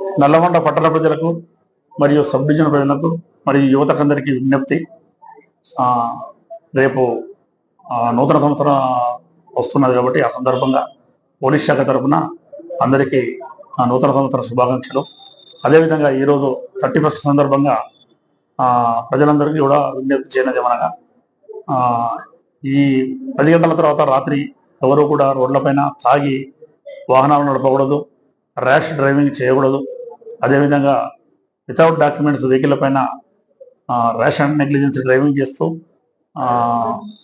నల్లగొండ పట్టణ ప్రజలకు మరియు సబ్ డివిజన్ ప్రజలకు మరియు యువతకందరికీ విజ్ఞప్తి. రేపు నూతన సంవత్సరం వస్తున్నది కాబట్టి ఆ సందర్భంగా పోలీస్ శాఖ తరఫున అందరికీ ఆ, నూతన సంవత్సర శుభాకాంక్షలు. అదేవిధంగా ఈరోజు థర్టీ ఫస్ట్ సందర్భంగా ప్రజలందరికీ కూడా విజ్ఞప్తి చేయనది ఏమనగా ఈ పది గంటల తర్వాత రాత్రి ఎవరు కూడా రోడ్లపైన తాగి వాహనాలు నడపకూడదు. ర్యాష్ డ్రైవింగ్ చేయకూడదు. అదేవిధంగా వితౌట్ డాక్యుమెంట్స్ వెహికల్ పైన ర్యాష్ అండ్ నెగ్లిజెన్స్ డ్రైవింగ్ చేస్తూ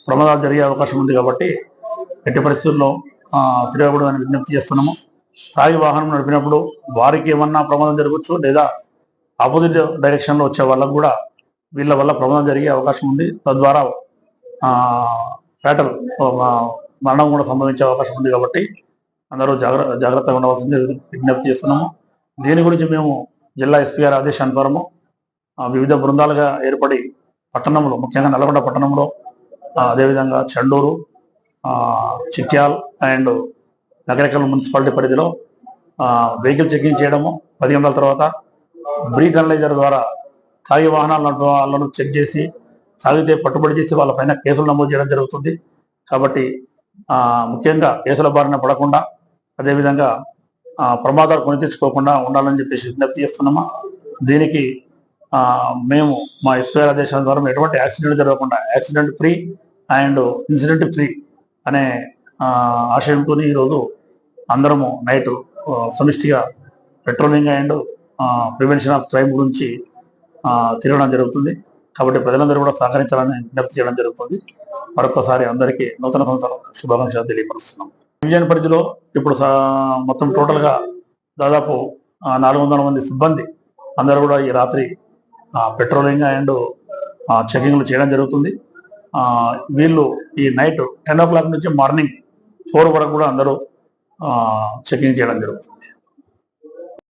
ప్రమాదాలు జరిగే అవకాశం ఉంది కాబట్టి ఎట్టి పరిస్థితుల్లో ఆ, తిరగకూడదని విజ్ఞప్తి చేస్తున్నాము. సాగి వాహనం నడిపినప్పుడు వారికి ఏమన్నా ప్రమాదం జరగవచ్చు లేదా ఆపోజిట్ డైరెక్షన్లో వచ్చే వాళ్ళకు కూడా వీళ్ళ వల్ల ప్రమాదం జరిగే అవకాశం ఉంది. తద్వారా ఫ్యాటల్ మరణం కూడా సంభవించే అవకాశం ఉంది కాబట్టి అందరూ జాగ్ర జాగ్రత్తగా ఉండవలసింది విజ్ఞప్తి చేస్తున్నాము. దీని గురించి మేము జిల్లా ఎస్పీ గారి ఆదేశానుసారము వివిధ బృందాలుగా ఏర్పడి పట్టణంలో ముఖ్యంగా నల్గొండ పట్టణంలో అదేవిధంగా చండూరు చిట్యాల్ అండ్ నగరికల్ మున్సిపాలిటీ పరిధిలో వెహికల్ చెకింగ్ చేయడము. పది గంటల తర్వాత బ్రీత్ అనలైజర్ ద్వారా తాగి వాహనాలు వాళ్ళను చెక్ చేసి తాగితే పట్టుబడి చేసి వాళ్ళ పైన కేసులు నమోదు చేయడం జరుగుతుంది. కాబట్టి ముఖ్యంగా కేసుల బారిన పడకుండా అదేవిధంగా ప్రమాదాలు కొని తెచ్చుకోకుండా ఉండాలని చెప్పేసి విజ్ఞప్తి చేస్తున్నామా? దీనికి మేము మా ఎస్పీఆర్ ఆదేశాల ద్వారా ఎటువంటి యాక్సిడెంట్ జరగకుండా accident free and incident free అనే ఆశయంతో ఈరోజు అందరము నైట్ సమిష్టిగా patrolling and prevention of crime గురించి తిరగడం జరుగుతుంది. కాబట్టి ప్రజలందరూ కూడా సహకరించాలని విజ్ఞప్తి చేయడం జరుగుతుంది. మరొకసారి అందరికీ నూతన సంవత్సరం శుభాకాంక్షలు తెలియపరుస్తున్నాం. డివిజన్ పరిధిలో ఇప్పుడు సా- మొత్తం టోటల్గా దాదాపు నాలుగు వందల మంది సిబ్బంది అందరూ కూడా ఈ రాత్రి పెట్రోలింగ్ అండ్ చెకింగ్లు చేయడం జరుగుతుంది. వీళ్ళు ఈ నైట్ టెన్ ఓ క్లాక్ నుంచి మార్నింగ్ ఫోర్ వరకు కూడా అందరూ చెకింగ్ చేయడం జరుగుతుంది.